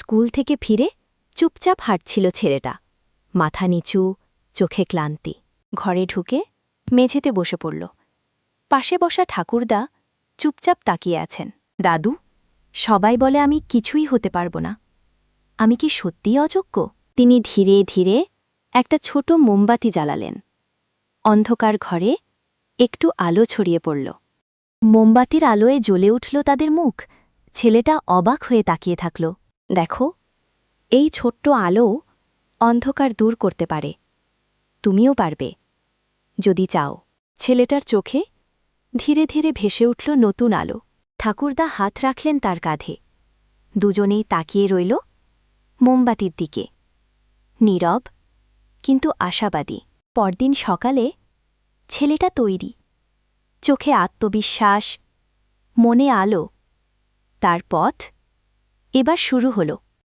School থেকে ফিরে চুপচাপ হাঁটছিল ছেলেটা। মাথা নিচু, চোখে ক্লান্তি। ঘরে ঢুকে মেঝেতে বসে পড়ল। পাশে বসা ঠাকুরদা চুপচাপ তাকিয়ে আছেন। দাদু, সবাই বলে আমি কিছুই হতে পারব না। আমি কি সত্যিই অযোগ্য? তিনি ধীরে ধীরে একটা ছোট মোমবাতি জ্বালালেন। অন্ধকার ঘরে একটু আলো ছড়িয়ে পড়ল। মোমবাতির আলোয় জ্বলে উঠল তাদের মুখ। ছেলেটা অবাক হয়ে তাকিয়ে থাকল। দেখো, এই ছোট্ট আলো অন্ধকার দূর করতে পারে। তুমিও পারবে, যদি চাও। ছেলেটার চোখে ধীরে ধীরে ভেসে উঠল নতুন আলো। ঠাকুরদা হাত রাখলেন তার কাঁধে। দুজনেই তাকিয়ে রইল মোমবাতির দিকে। নীরব, কিন্তু আশাবাদী। পরদিন সকালে ছেলেটা তৈরি। চোখে আত্মবিশ্বাস, মনে আলো। তার পথ এবার শুরু হলো।